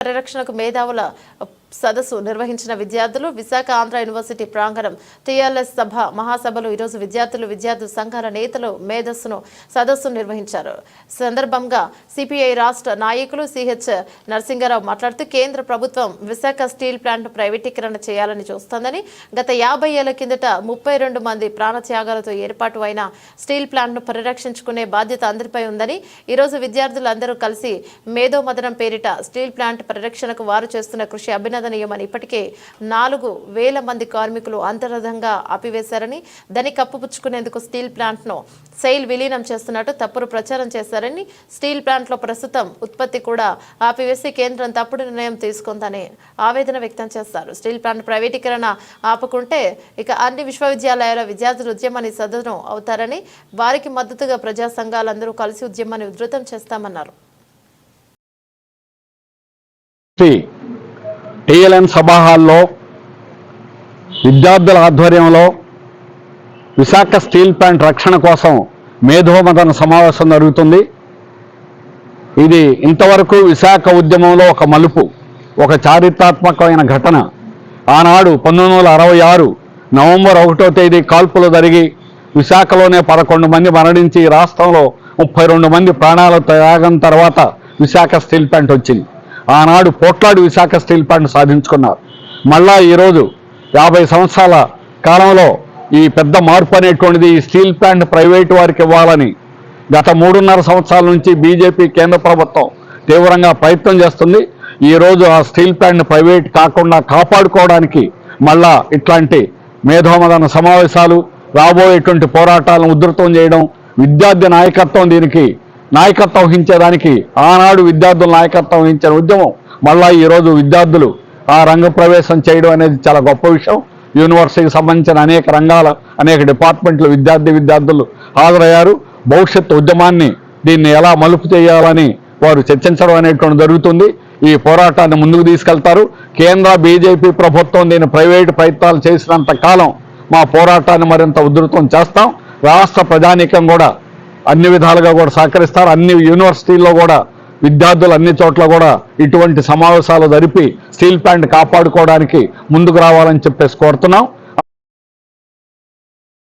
పరిరక్షణకు మేధావుల సదస్సు నిర్వహించిన విద్యార్థులు విశాఖ ఆంధ్ర యూనివర్సిటీ ప్రాంగణం టీఆర్ఎస్ సభ మహాసభలో. ఈరోజు విద్యార్థులు విద్యార్థి సంఘాల నేతలు మేధస్సును సదస్సు నిర్వహించారు. సందర్భంగా సిపిఐ రాష్ట్ర నాయకులు సిహెచ్ నరసింగారావు మాట్లాడుతూ కేంద్ర ప్రభుత్వం విశాఖ స్టీల్ ప్లాంట్ ప్రైవేటీకరణ చేయాలని చూస్తోందని గత యాభై ఏళ్ళ కిందట ముప్పై రెండు మంది ప్రాణత్యాగాలతో ఏర్పాటు అయిన స్టీల్ ప్లాంట్ను పరిరక్షించుకునే బాధ్యత అందరిపై ఉందని ఈరోజు విద్యార్థులందరూ కలిసి మేధో మదనం పేరిట స్టీల్ ప్లాంట్ పరిరక్షణకు వారు చేస్తున్న కృషి అభినందనీయమని ఇప్పటికే నాలుగు వేల మంది కార్మికులు అంతర్గతంగా ఆపివేశారని దాన్ని కప్పుపుచ్చుకునేందుకు స్టీల్ ప్లాంట్ను సెయిల్ విలీనం చేస్తున్నట్టు తప్పుడు ప్రచారం చేశారని స్టీల్ ప్లాంట్లో ప్రస్తుతం ఉత్పత్తి కూడా ఆపివేసి కేంద్రం తప్పుడు నిర్ణయం తీసుకుందని ఆవేదన వ్యక్తం చేస్తారు. స్టీల్ ప్లాంట్ ప్రైవేటీకరణ ఆపుకుంటే ఇక అన్ని విశ్వవిద్యాలయాల విద్యార్థులు ఉద్యమాన్ని సదనం అవుతారని వారికి మద్దతుగా ప్రజా సంఘాలందరూ కలిసి ఉద్యమాన్ని ఉధృతం చేస్తామన్నారు. టీఎల్ఎన్ సభాహాల్లో విద్యార్థుల ఆధ్వర్యంలో విశాఖ స్టీల్ ప్లాంట్ రక్షణ కోసం మేధోమదన సమావేశం జరుగుతుంది. ఇది ఇంతవరకు విశాఖ ఉద్యమంలో ఒక మలుపు ఒక చారిత్రాత్మకమైన ఘటన. ఆనాడు పంతొమ్మిది వందల అరవై ఆరు నవంబర్ ఒకటో తేదీ కాల్పులు జరిగి విశాఖలోనే పదకొండు మంది మరణించి రాష్ట్రంలో ముప్పై రెండు మంది ప్రాణాల త్యాగం తర్వాత విశాఖ స్టీల్ ప్లాంట్ వచ్చింది. ఆనాడు పోట్లాడి విశాఖ స్టీల్ ప్లాంట్ సాధించుకున్నారు. మళ్ళా ఈరోజు యాభై సంవత్సరాల కాలంలో ఈ పెద్ద మార్పు అనేటువంటిది ఈ స్టీల్ ప్లాంట్ ప్రైవేటు వారికి ఇవ్వాలని గత మూడున్నర సంవత్సరాల నుంచి బీజేపీ కేంద్ర ప్రభుత్వం తీవ్రంగా ప్రయత్నం చేస్తుంది. ఈ రోజు ఆ స్టీల్ ప్లాంట్ ప్రైవేట్ కాకుండా కాపాడుకోవడానికి మళ్ళా ఇట్లాంటి మేధోమదన సమావేశాలు రాబోయేటువంటి పోరాటాలను ఉధృతం చేయడం విద్యార్థి నాయకత్వం దీనికి నాయకత్వం వహించేదానికి ఆనాడు విద్యార్థులు నాయకత్వం వహించిన ఉద్యమం మళ్ళా ఈరోజు విద్యార్థులు ఆ రంగ ప్రవేశం చేయడం అనేది చాలా గొప్ప విషయం. యూనివర్సిటీకి సంబంధించిన అనేక రంగాల అనేక డిపార్ట్మెంట్లు విద్యార్థి విద్యార్థులు హాజరయ్యారు. భవిష్యత్తు ఉద్యమాన్ని దీన్ని ఎలా మలుపు చేయాలని వారు చర్చించడం అనేటువంటి జరుగుతుంది. ఈ పోరాటాన్ని ముందుకు తీసుకెళ్తారు. కేంద్ర బీజేపీ ప్రభుత్వం దీన్ని ప్రైవేటు ప్రయత్నాలు చేసినంత కాలం మా పోరాటాన్ని మరింత ఉధృతం చేస్తాం. రాష్ట్ర ప్రజానీకం కూడా అన్ని విధాలుగా కూడా సహకరిస్తారు. అన్ని యూనివర్సిటీల్లో కూడా విద్యార్థులు అన్ని చోట్ల కూడా ఇటువంటి సమావేశాలు జరిపి స్టీల్ ప్లాంట్ కాపాడుకోవడానికి ముందుకు రావాలని చెప్పేసి కోరుతున్నాం.